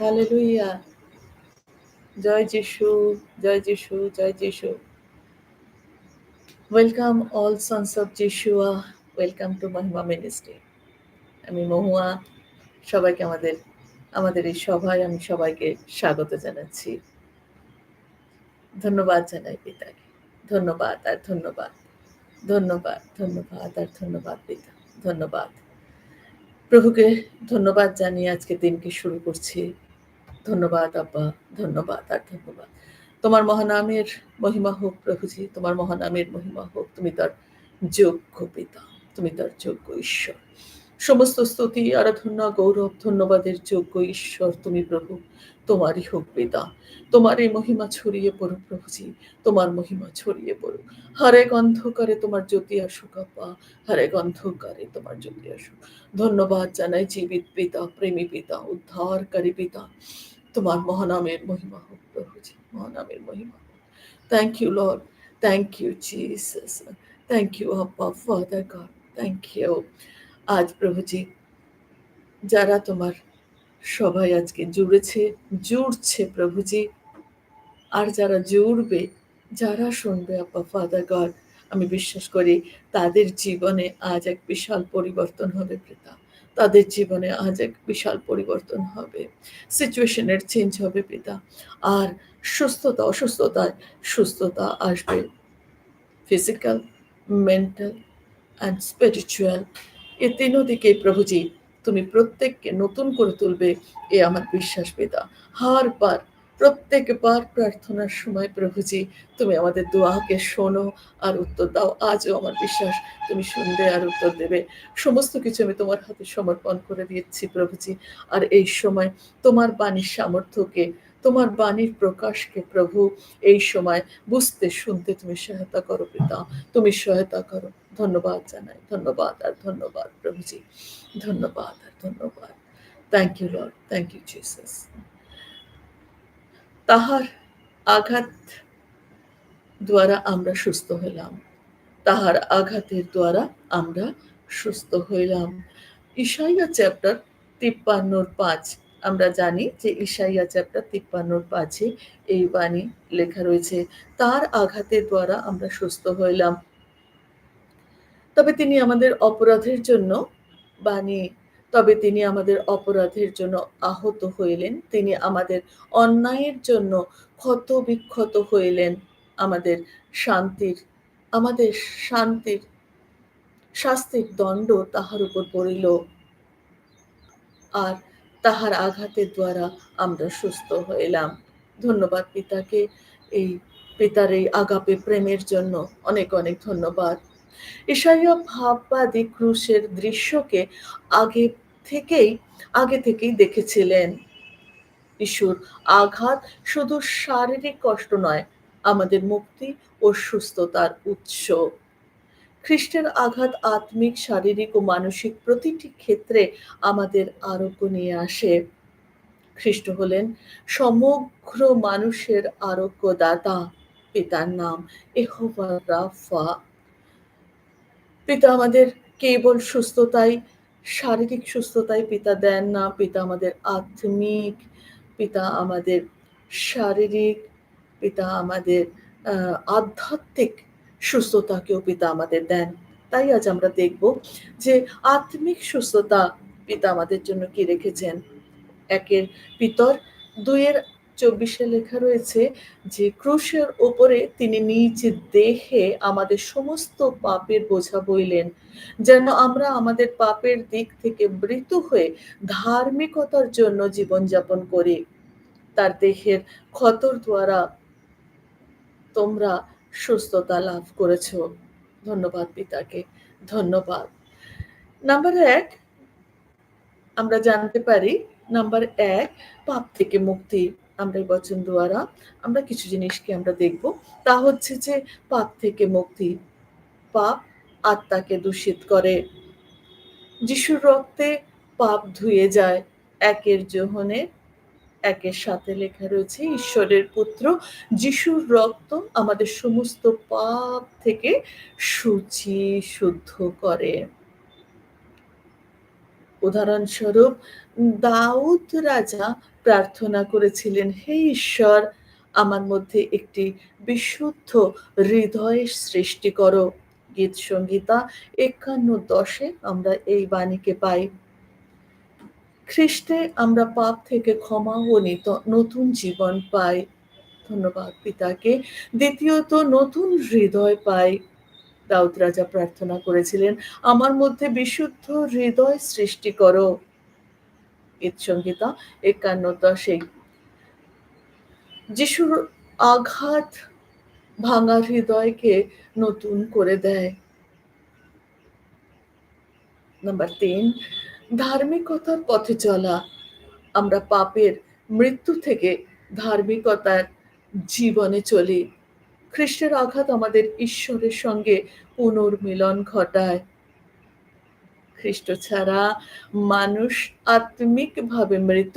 Hallelujah. জয় যিশু জয় যিশু জয় যিশু welcome all sons of যিশুয়া welcome to Mahima ministry আমি মহুয়া, সবাইকে আমাদের আমাদের এই সভায় আমি সবাইকে স্বাগত জানাচ্ছি। ধন্যবাদ জানাই পিতাকে। ধন্যবাদ আর ধন্যবাদ। ধন্যবাদ ধন্যবাদ আর ধন্যবাদ পিতা। ধন্যবাদ। প্রভুকে ধন্যবাদ জানিয়ে আজকে দিনকে শুরু করছি। ধন্যবাদ, আব্বা, ধন্যবাদ, আর ধন্যবাদ। তোমার মহানামের মহিমা হোক, প্রভুজি, তোমার মহানামের মহিমা হোক, তুমি তার যোগ্য পিতা, তুমি তার যোগ্য ঈশ্বর। সমস্ত স্তুতি, আরাধনা, গৌরব, ধন্যবাদের যোগ্য ঈশ্বর তুমি প্রভু, তোমারই হোক পিতা। তোমার এই মহিমা ছড়িয়ে পড়ুক প্রভুজি, তোমার মহিমা ছড়িয়ে পড়ুক। হারে অন্ধকারে তোমার জ্যোতি আসুক আপা হারে অন্ধকারে তোমার জ্যোতি আসুক। ধন্যবাদ জানাই জীবিত পিতা, প্রেমী পিতা, উদ্ধারকারী পিতা। তোমার মহানামের মহিমা হোক প্রভুজি, মহানামের মহিমা হোক। Thank you lord thank you Jesus thank you আব্বা ফাদার গড থ্যাংক ইউ আজ প্রভুজি, যারা তোমার সবাই আজকে জুড়েছে, জুড়ছে প্রভুজি, আর যারা জুড়বে, যারা শুনবে, আব্বা ফাদার গড, আমি বিশ্বাস করি তাদের জীবনে আজ এক বিশাল পরিবর্তন হবে পিতা। তাদের জীবনে আজ এক বিশাল পরিবর্তন হবে। সিচুয়েশনের চেঞ্জ হবে পিতা। আর সুস্থতা, অসুস্থতায় সুস্থতা আসবে। ফিজিক্যাল মেন্টাল অ্যান্ড স্পিরিচুয়াল এ তিনও দিকে প্রভুজি, তুমি প্রত্যেককে নতুন করে তুলবে এ আমার বিশ্বাস পিতা হার পার প্রত্যেকবার প্রার্থনার সময় প্রভুজি, তুমি আমাদের দোয়াকে শোনো আর উত্তর দাও। আজও আমার বিশ্বাস, তুমি শুনবে আর উত্তর দেবে। সমস্ত কিছু আমি তোমার হাতে সমর্পণ করে দিয়েছি প্রভুজি। আর এই সময় তোমার বাণীর সামর্থ্যকে, তোমার বাণীর প্রকাশকে প্রভু, এই সময় বুঝতে, শুনতে তুমি সহায়তা করো পিতা তুমি সহায়তা করো। ধন্যবাদ জানাই, ধন্যবাদ আর ধন্যবাদ প্রভুজি, ধন্যবাদ আর ধন্যবাদ। Thank you lord thank you Jesus তাহার আঘাত দ্বারা আমরা সুস্থ হইলাম। তাহার আঘাতের দ্বারা আমরা সুস্থ হইলাম। ইসাইয়া চ্যাপ্টার তিপ্পান্নর পাঁচ। আমরা জানি যে ইসাইয়া চ্যাপ্টার তিপ্পান্নর পাঁচে এই বাণী লেখা রয়েছে, তার আঘাতের দ্বারা আমরা সুস্থ হইলাম। তবে তিনি আমাদের অপরাধের জন্য বাণী, তবে তিনি আমাদের অপরাধের জন্য আহত হইলেন। তিনি আমাদের অন্যায়ের জন্য ক্ষত বিক্ষত হইলেন। আমাদের শান্তির আমাদের শান্তির, শাস্তির দণ্ড তাহার উপর পড়িল। আর তাহার আঘাতের দ্বারা আমরা সুস্থ হইলাম। ধন্যবাদ পিতাকে, এই পিতার এই আগাপে প্রেমের জন্য অনেক অনেক ধন্যবাদ। ঈশাইয়া ভাববাদী ক্রুশের দৃশ্যকে আগে থেকেই আগে থেকেই দেখেছিলেন। ঈশ্বর আঘাত শুধু শারীরিক কষ্ট নয়, আমাদের মুক্তি ও সুস্থতার উৎস। খ্রিস্টের আঘাত আত্মিক, শারীরিক ও মানসিক প্রতিটি ক্ষেত্রে আমাদের আরোগ্য নিয়ে আসে। খ্রিস্ট হলেন সমগ্র মানুষের আরোগ্যদাতা। পিতার নাম এহোবা রাফা। পিতা আমাদের কেবল সুস্থতাই, শারীরিক সুস্থতায় পিতা দেন না। পিতা আমাদের আত্মিক, পিতা আমাদের শারীরিক, পিতা আমাদের আধ্যাত্মিক সুস্থতাকেও পিতা আমাদের দেন। তাই আজ আমরা দেখব যে আত্মিক সুস্থতা পিতা আমাদের জন্য কি রেখেছেন। একের পিতর, দুইয়ের চব্বিশে লেখা রয়েছে যে, ক্রুশের ওপরে তিনি নিজ দেহে আমাদের সমস্ত পাপের বোঝা বইলেন, যেন আমরা আমাদের পাপের দিক থেকে মৃত হয়ে ধার্মিকতার জন্য জীবনযাপন করি। তার দেহের ক্ষতর দ্বারা তোমরা সুস্থতা লাভ করেছ। ধন্যবাদ পিতাকে, ধন্যবাদ। নাম্বার এক, আমরা জানতে পারি, নাম্বার এক, পাপ থেকে মুক্তি। আমরা এই বচন দ্বারা আমরা কিছু জিনিসকে আমরা দেখব। তা হচ্ছে যে, পাপ থেকে মুক্তি। পাপ আত্মাকে দূষিত করে। যিশুর রক্তে পাপ ধুয়ে যায়, একের জোহনে, একের সাথে লেখা রয়েছে, ঈশ্বরের পুত্র, যিশুর রক্ত আমাদের সমস্ত পাপ থেকে সূচি শুদ্ধ করে। উদাহরণস্বরূপ, দাউদ রাজা প্রার্থনা করেছিলেন, হে ঈশ্বর, আমার মধ্যে একটি বিশুদ্ধ হৃদয় সৃষ্টি করো। গীত সঙ্গীতা একান্ন দশে আমরা এই বাণীকে পাই। খ্রিস্টে আমরা পাপ থেকে ক্ষমা ও নতুন জীবন পাই। ধন্যবাদ পিতাকে। দ্বিতীয়ত, নতুন হৃদয় পাই। দাউদ রাজা প্রার্থনা করেছিলেন, আমার মধ্যে বিশুদ্ধ হৃদয় সৃষ্টি করো। ঈদ সংগীতা একান্ন দশে যিশুর আঘাত ভাঙা হৃদয়কে নতুন করে দেয়। নাম্বার তিন, ধার্মিকতার পথে চলা। আমরা পাপের মৃত্যু থেকে ধার্মিকতার জীবনে চলি। খ্রিস্টের আঘাত আমাদের ঈশ্বরের সঙ্গে পুনর্মিলন ঘটায়। খ্রিস্ট ছাড়া মানুষ আত্মিকভাবে মৃত,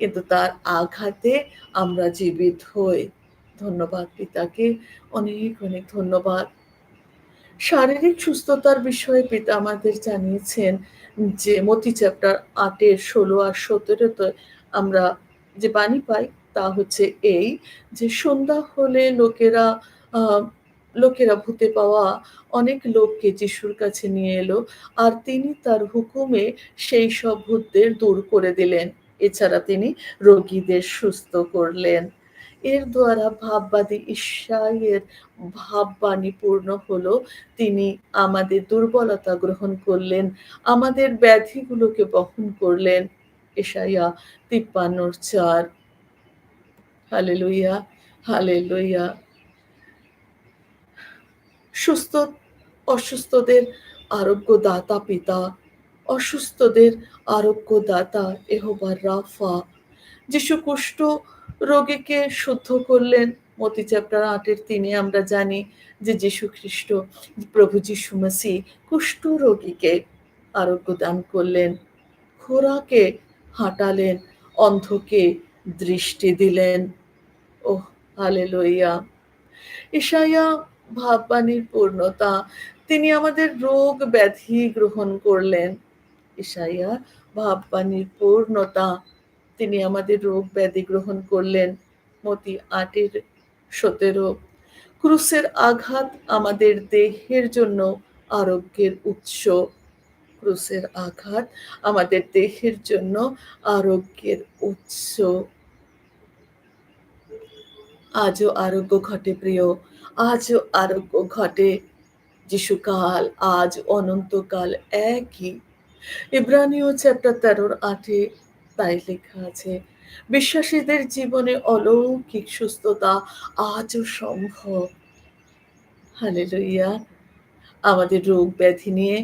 কিন্তু তার আঘাতে আমরা জীবিত হই। ধন্যবাদ পিতাকে, অনেক অনেক ধন্যবাদ। শারীরিক সুস্থতার বিষয়ে পিতা আমাদের জানিয়েছেন যে মতি চ্যাপ্টার আটের ষোলো আর সতেরোতে আমরা যে বাণী পাই তা হচ্ছে এই যে সন্ধ্যা হলে লোকেরা লোকেরা ভূতে পাওয়া অনেক লোককে যিশুর কাছে নিয়ে এলো আর তিনি তার হুকুমে সেই সব ভূতদের দূর করে দিলেন। এছাড়া তিনি রোগীদের সুস্থ করলেন। এর দ্বারা ভাববাদী ঈশ্বরের ভাববাণী পূর্ণ হলো। তিনি আমাদের দুর্বলতা গ্রহণ করলেন, আমাদের ব্যাধিগুলোকে বহন করলেন। এশাইয়া তিপ্পান্নর চার। হালে লইয়া হালে লইয়া সুস্থ, অসুস্থদের আরোগ্য দাতা পিতা, অসুস্থদের আরোগ্য দাতা এহবার রাফা। যিশু কুষ্ঠ রোগীকে শুদ্ধ করলেন। মতি চ্যাপ্টার আটের তিনি আমরা জানি যে যীশু খ্রিস্ট, প্রভু যীশু মাসি কুষ্ঠ রোগীকে আরোগ্য দান করলেন খোরাকে হাঁটালেন, অন্ধকে দৃষ্টি দিলেন। ও হালে লইয়া ঈশাইয়া ভাববাণীর পূর্ণতা, তিনি আমাদের রোগ ব্যাধি গ্রহণ করলেন। ঈশাইয়া ভাববাণীর পূর্ণতা, তিনি আমাদের রোগ ব্যাধি গ্রহণ করলেন। মতি আটের সতেরো। ক্রুসের আঘাত আমাদের দেহের জন্য আরোগ্যের উৎস। ক্রুসের আঘাত আমাদের দেহের জন্য আরোগ্যের উৎস। আজও আরোগ্য ঘটে প্রিয়, আজও আরোগ্য ঘটে। যিশুকাল আজ অনন্তকাল একই। ইব্রানীয় চ্যাপ্টার তেরোর আটে তাই লেখা আছে, বিশ্বাসীদের জীবনে অলৌকিক সুস্থতা আজও সম্ভব। হালে লইয়া আমাদের রোগ ব্যাধি নিয়ে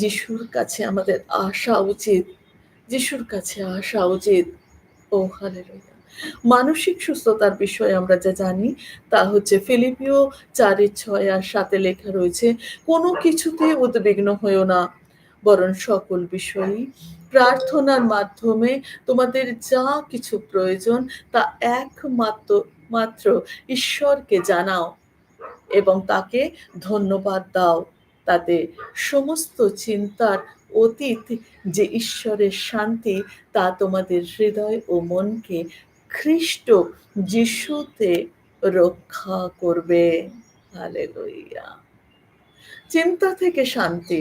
যিশুর কাছে আমাদের আসা উচিত। যিশুর কাছে আসা উচিত। ও হালে লইয়া মানসিক সুস্থতার বিষয়ে আমরা যা জানি, তা হচ্ছে ফিলিপিও চারের ছয় আর সাথে লেখা রয়েছে, কোনো কিছুতে উদ্বিগ্ন হয়েও না, বরং সকল বিষয়ই প্রার্থনার মাধ্যমে তোমাদের যা কিছু প্রয়োজন, তা একমাত্র, মাত্র ঈশ্বরকে জানাও এবং তাকে ধন্যবাদ দাও। তাতে সমস্ত চিন্তার অতীত যে ঈশ্বরের শান্তি, তা তোমাদের হৃদয় ও মনকে খ্রিস্ট যিশুতে রক্ষা করবে। হালেলুইয়া চিন্তা থেকে শান্তি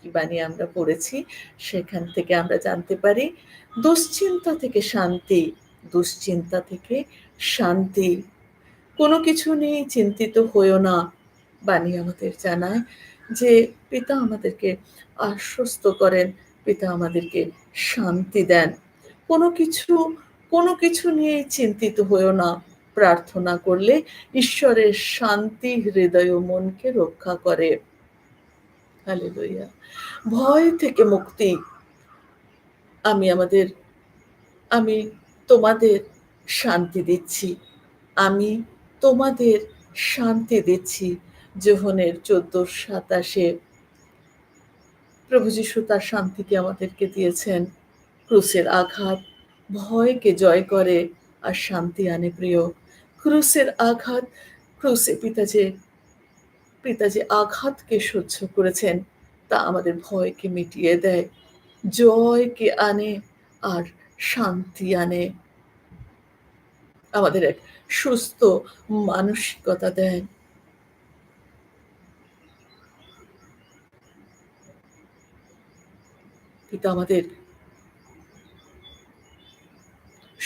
কি বানিয়ে আমরা পড়েছি? সেখান থেকে আমরা জানতে পারি, দুশ্চিন্তা থেকে শান্তি, দুশ্চিন্তা থেকে শান্তি। কোনো কিছু নিয়ে চিন্তিত হয়েও না, বাণী আমাদের জানায় যে পিতা আমাদেরকে আশ্বস্ত করেন, পিতা আমাদেরকে শান্তি দেন। কোনো কিছু কোনো কিছু নিয়ে চিন্তিত হয়েও না। প্রার্থনা করলে ঈশ্বরের শান্তি হৃদয় ও মনকে রক্ষা করে। ভয় থেকে মুক্তি। আমি আমাদের, আমি তোমাদের শান্তি দিচ্ছি। আমি তোমাদের শান্তি দিচ্ছি। জোহনের চোদ্দ সাতাশে। প্রভু যিশু তার শান্তিকে আমাদেরকে দিয়েছেন। ক্রুসের আঘাত ভয়কে জয় করে আর শান্তি আনে প্রিয়। ক্রুসের আঘাত ক্রুসে পিতা যে পিতা যে আঘাতকে সহ্য করেছেন, তা আমাদের ভয়কে মিটিয়ে দেয়। জয়কে আনে আর শান্তি আনে। আমাদের এক সুস্থ মানসিকতা দেন। পিতা আমাদের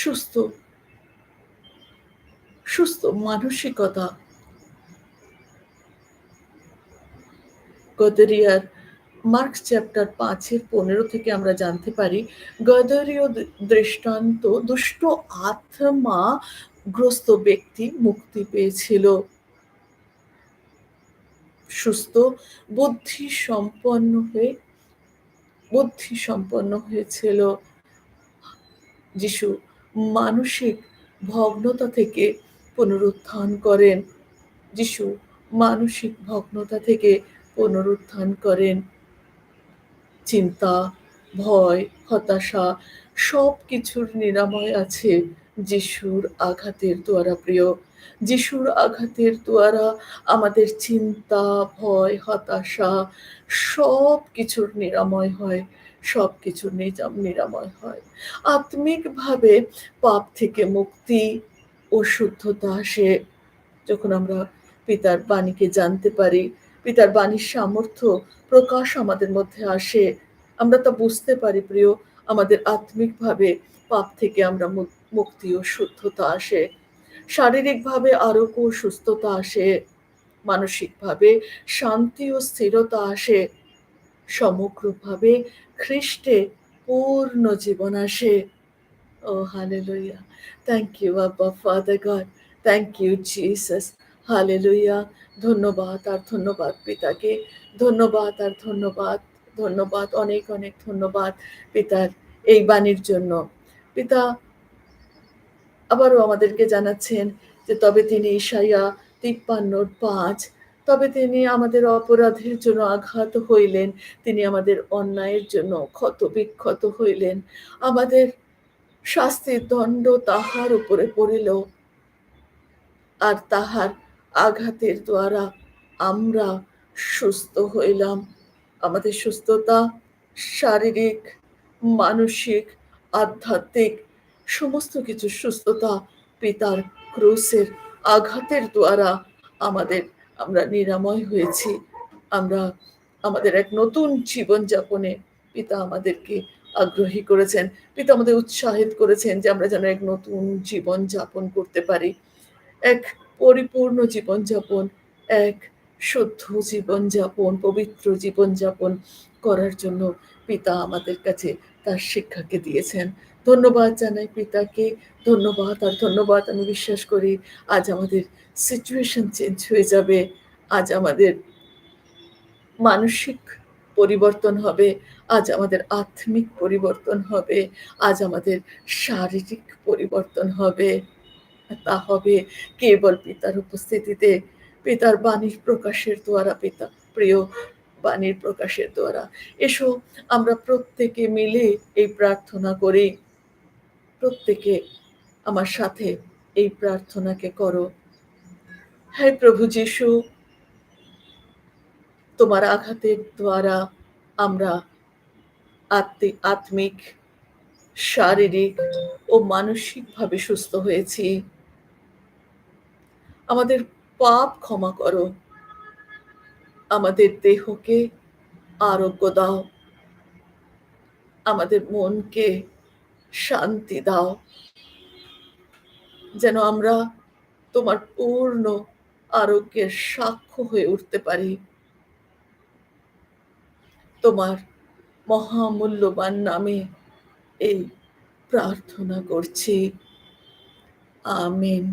সুস্থ সুস্থ মানসিকতা। গদরিয়ার মার্কস চ্যাপ্টার পাঁচের পনেরো থেকে আমরা জানতে পারি, গদরীয় দৃষ্টান্ত দুষ্ট আত্মা গ্রস্ত ব্যক্তি মুক্তি পেয়েছিল। সুস্থ বুদ্ধি সম্পন্ন হয়ে বুদ্ধি সম্পন্ন হয়েছিল। যিশু মানসিক ভগ্নতা থেকে পুনরুত্থান করেন। যিশু মানসিক ভগ্নতা থেকে পুনরুত্থান করেন। চিন্তা, ভয়, হতাশা সব কিছুর নিরাময় আছে যিশুর আঘাতের দ্বারা প্রিয়। যিশুর আঘাতের দ্বারা আমাদের চিন্তা, ভয়, হতাশা সব কিছুর নিরাময় হয়। সব নিজাম, নিরাময় হয়। আত্মিকভাবে পাপ থেকে মুক্তি ও শুদ্ধতা আসে। যখন আমরা পিতার বাণীকে জানতে পারি, পিতার বাণীর সামর্থ্য, প্রকাশ আমাদের মধ্যে আসে, আমরা তা বুঝতে পারি প্রিয়, আমাদের আত্মিকভাবে পাপ থেকে আমরা মুক্তি ও শুদ্ধতা আসে। শারীরিকভাবে আরোগ্য সুস্থতা আসে, মানসিকভাবে শান্তি ও স্থিরতা আসে, সমগ্রভাবে খ্রিস্টে পূর্ণ জীবন আসে। ও হালেলুইয়া থ্যাংক ইউ আব্বা father God thank you Jesus hallelujah ধন্যবাদ, আর ধন্যবাদ পিতাকে। ধন্যবাদ, আর ধন্যবাদ। ধন্যবাদ, অনেক অনেক ধন্যবাদ পিতার এই বাণীর জন্য। পিতা আবারও আমাদেরকে জানাচ্ছেন যে তবে তিনি ঈশাইয়া তিপ্পান্ন পাঁচ তবে তিনি আমাদের অপরাধের জন্য আঘাত হইলেন। তিনি আমাদের অন্যায়ের জন্য ক্ষত বিক্ষত হইলেন। আমাদের শাস্তির দণ্ড তাহার উপরে পড়িল। আর তাহার আঘাতের দ্বারা আমরা সুস্থ হইলাম। আমাদের সুস্থতা, শারীরিক, মানসিক, আধ্যাত্মিক, সমস্ত কিছু সুস্থতা পিতার ক্রুসের আঘাতের দ্বারা আমাদের আমরা নিরাময় হয়েছি। আমরা আমাদের এক নতুন জীবন যাপনে পিতা আমাদেরকে আগ্রহী করেছেন, পিতা আমাদের উৎসাহিত করেছেন যে আমরা যেন এক নতুন জীবন যাপন করতে পারি। এক পরিপূর্ণ জীবনযাপন, এক শুদ্ধ জীবনযাপন, পবিত্র জীবনযাপন করার জন্য পিতা আমাদের কাছে তার শিক্ষাকে দিয়েছেন। ধন্যবাদ জানাই পিতাকে ধন্যবাদ আর ধন্যবাদ আমি বিশ্বাস করি আজ আমাদের সিচুয়েশন চেঞ্জ হয়ে যাবে, আজ আমাদের মানসিক পরিবর্তন হবে, আজ আমাদের আত্মিক পরিবর্তন হবে, আজ আমাদের শারীরিক পরিবর্তন হবে। তা হবে কেবল পিতার উপস্থিতিতে পিতার বাণীর প্রকাশের দ্বারা পিতা প্রিয় বাণীর প্রকাশের দ্বারা। এসো আমরা প্রত্যেকে মিলে এই প্রার্থনা করি। প্রত্যেকে আমার সাথে এই প্রার্থনাকে করো। হ্যাঁ প্রভু যিশু, তোমার আঘাতের দ্বারা আমরা আত্মিক আত্মিক, শারীরিক ও মানসিকভাবে সুস্থ হয়েছি। আমাদের পাপ ক্ষমা করো। আমাদের দেহকে আরোগ্য দাও। আমাদের মনকে শান্তি দাও। যেন আমরা তোমার পূর্ণ আরোগ্যের সাক্ষ্য হয়ে উঠতে পারি। তোমার মহামূল্যবান নামে এই প্রার্থনা করছি। Amen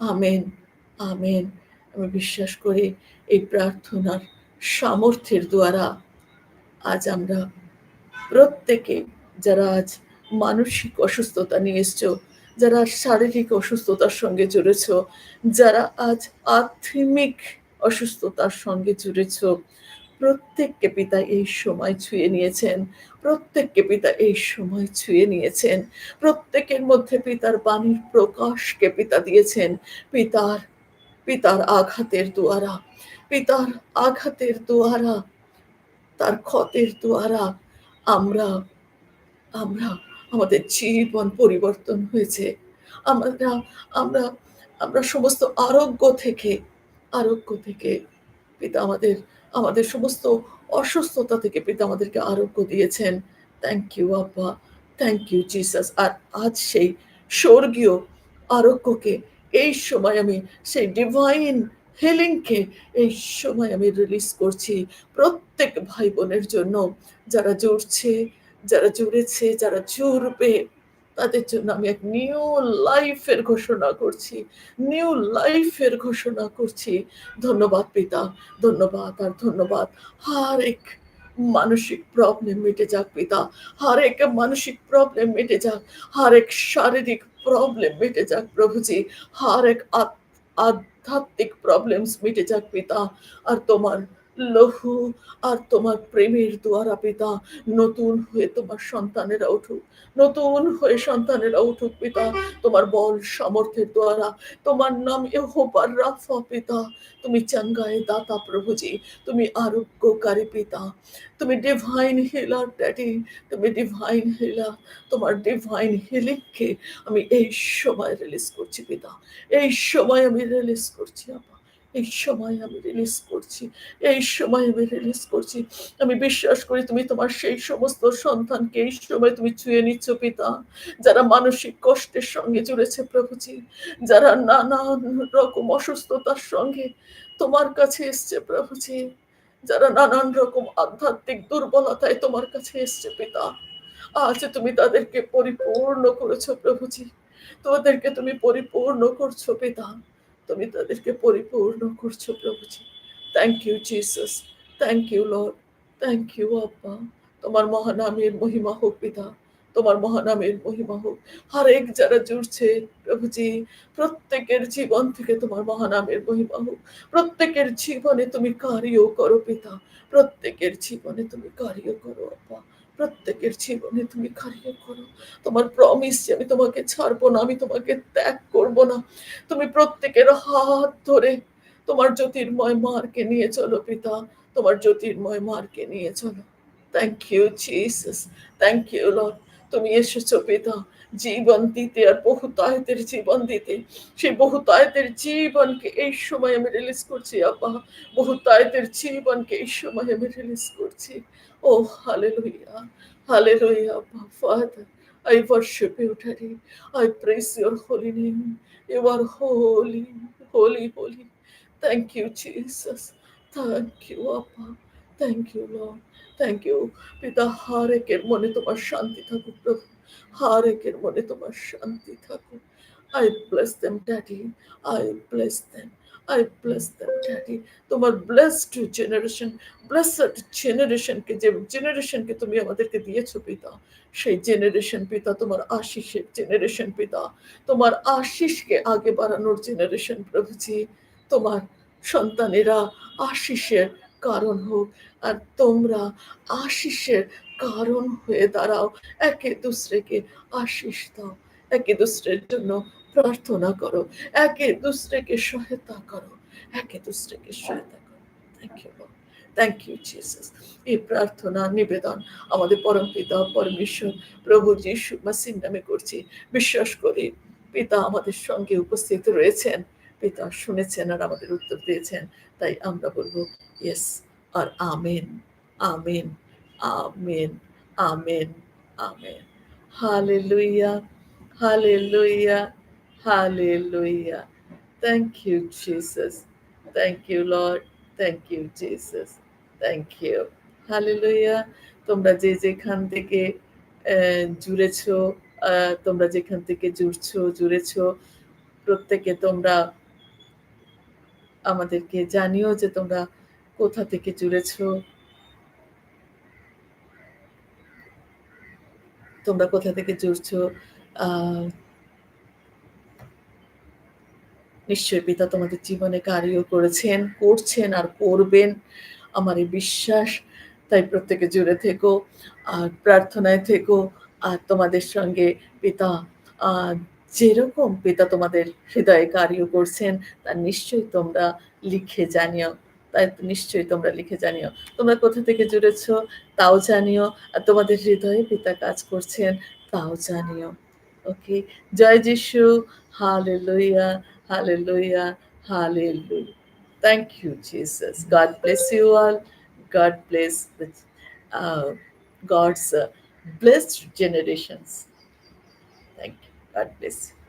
amen amen. আমি বিশ্বাস করি এই প্রার্থনার সামর্থ্যের দ্বারা আজ আমরা প্রত্যেকে যারা আজ মানসিক অসুস্থতা নিয়ে এসছ, যারা শারীরিক অসুস্থতার সঙ্গে জুড়েছ, যারা আজ আধ্যাত্মিক অসুস্থতার সঙ্গে জুড়েছ, প্রত্যেককে পিতা এই সময় ছুঁয়ে নিয়েছেন, প্রত্যেককে পিতা এই সময় ছুঁয়ে নিয়েছেন, প্রত্যেকের মধ্যে পিতার বাণীর প্রকাশকে পিতা দিয়েছেন, পিতার পিতার আঘাতের দ্বারা পিতার আঘাতের দ্বারা তার ক্ষতের দ্বারা আমরা আমরা আমাদের জীবন পরিবর্তন হয়েছে। আমরা আমরা আমরা সমস্ত আরোগ্য থেকে আরোগ্য থেকে পিতা আমাদের আমাদের সমস্ত অসুস্থতা থেকে পিতা আমাদেরকে আরোগ্য দিয়েছেন। থ্যাংক ইউ আব্বা। থ্যাংক ইউ জিসাস আর আজ সেই স্বর্গীয় আরোগ্যকে এই সময় আমি, সেই ডিভাইন হিলিংকে এই সময় আমি রিলিজ করছি প্রত্যেক ভাই বোনের জন্য। যারা জুড়ছে যারা জুড়েছে, যারা জুড়বে, তাদের জন্য আমি এক নিউ লাইফের ঘোষণা করছি। নিউ লাইফের ঘোষণা করছি। ধন্যবাদ পিতা, ধন্যবাদ আর ধন্যবাদ। হার এক মানসিক প্রবলেম মিটে যাক পিতা হর এক মানসিক প্রবলেম মিটে যাক হর এক শারীরিক প্রবলেম মিটে যাক প্রভুজি হর এক আধ্যাত্মিক প্রবলেমস মিটে যাক পিতা। আর তোমার লহু আর তোমার প্রেমের দ্বারা পিতা, নতুন হয়ে তোমার সন্তানেরা উঠুক, নতুন হয়ে সন্তানেরা উঠুক পিতা, তোমার বল সামর্থ্যের দ্বারা তোমার নাম এহোবার রাফা পিতা, তুমি চাঙ্গায় দাতা প্রভুজি, তুমি আরোগ্যকারী পিতা, তুমি ডিভাইন হিলার ড্যাডি তুমি ডিভাইন হিলার তোমার ডিভাইন হিলিংকে আমি এই সময় রিলিজ করছি পিতা, এই সময় আমি রিলিজ করছি, আপা। এই সময় আমি রিলিজ করছি, এই সময় আমি রিলিজ করছি। আমি বিশ্বাস করি তুমি তোমার সেই সমস্ত সন্তানকে এই সময় তুমি ছুঁয়ে নিচ্ছ, পিতা। যারা মানসিক কষ্টের সঙ্গে জুড়েছে প্রভুজি যারা নানান রকম অসুস্থতার সঙ্গে তোমার কাছে এসছে প্রভুজি যারা নানান রকম আধ্যাত্মিক দুর্বলতায় তোমার কাছে এসছে, পিতা। আজ তুমি তাদেরকে পরিপূর্ণ করেছ প্রভুজি তোমাদেরকে তুমি পরিপূর্ণ করছ, পিতা। তুমি তাদেরকে পরিপূর্ণ করছ প্রভুজি। Thank you Jesus thank you lord thank you আব্বা। তোমার মহানামের মহিমা হোক পিতা। তোমার মহানামের মহিমা হোক। হরেক যারা জুড়ছে প্রভুজি, প্রত্যেকের জীবন থেকে তোমার মহানামের মহিমা হোক। প্রত্যেকের জীবনে তুমি কার্য করো পিতা। প্রত্যেকের জীবনে তুমি কার্য করো, আব্বা। প্রত্যেকের জীবনে তুমি কার্য করো। তোমার প্রমিস যে আমি তোমাকে ছাড়বো না, আমি তোমাকে ত্যাগ করব না। তুমি প্রত্যেকের হাত ধরে তোমার জ্যোতির্ময় মারকে নিয়ে চলো পিতা। তোমার জ্যোতির্ময় মারকে নিয়ে চলো। Thank you Jesus thank you lord তুমি এসেছ পিতা। জীবন দিতে আর বহুতায়তের জীবন দিতে। সেই বহুতায়তের জীবনকে এই সময় আমি রিলিজ করছি, আব্বা। বহুতায়তের জীবনকে এই সময় আমি রিলিজ করছি। ও হালে লইয়া হালে লইয়া আব্বা father I worship you, Daddy. I praise your holy name. You are holy, holy, holy. Thank you, Jesus. Thank you, Abba. Thank you, Lord. Thank you পিতা হার একের মনে তোমার শান্তি থাকুক প্রভু হার একের মনে তোমার শান্তি থাকুক I bless them daddy I bless them Them daddy তোমার ব্লেসড জেনারেশন ব্লেসড জেনারেশনকে যে জেনারেশনকে তুমি আমাদেরকে দিয়েছ, পিতা, সেই জেনারেশন পিতা, তোমার আশিসের জেনারেশন পিতা, তোমার আশিসকে আগে বাড়ানোর জেনারেশন প্রভুজি, তোমার সন্তানেরা আশিসের কারণ হোক, আর তোমরা আশিসের কারণ হয়ে দাঁড়াও। একে দুসরেকে আশিস দাও, একে দুসরের জন্য প্রার্থনা করো, একে দুসরেকে সহায়তা করো, একে দুসরেকে সহায়তা করো। Thank you thank you Jesus এই প্রার্থনা, নিবেদন আমাদের পরম পিতা, পরমেশ্বর, প্রভু যিশু মাসির নামে করছি। বিশ্বাস করি, পিতা আমাদের সঙ্গে উপস্থিত রয়েছেন। পিতা শুনেছেন আর আমাদের উত্তর দিয়েছেন। তাই আমরা বলব yes R amen amen amen amen amen. Hallelujah hallelujah hallelujah thank you Jesus thank you lord thank you Jesus thank you hallelujah তোমরা যে যেখান থেকে জুড়েছ তোমরা যেখান থেকে জুড়ছো, জুড়েছ, প্রত্যেকে তোমরা আমাদেরকে জানিও যে তোমরা কোথা থেকে জুড়েছ। তোমরা কোথা থেকে জুড়ছো। নিশ্চয়ই পিতা তোমাদের জীবনে কার্য করেছেন, করছেন আর করবেন। আমার এই বিশ্বাস, তাই প্রত্যেকে জুড়ে থেকো আর প্রার্থনায় থেকো আর তোমাদের সঙ্গে পিতা যেরকম পিতা তোমাদের হৃদয়ে কার্য করছেন, তা নিশ্চয়ই তোমরা লিখে জানিও। তাই নিশ্চয়ই তোমরা লিখে জানিও। তোমরা কোথা থেকে জুড়েছ, তাও জানিও। আর তোমাদের হৃদয়ে পিতা কাজ করছেন, তাও জানিও। ওকে জয় যিশু। Hallelujah. Hallelujah. Thank you, Jesus. God bless you all. God bless the, uh, God's uh, blessed generations. Thank you. God bless you.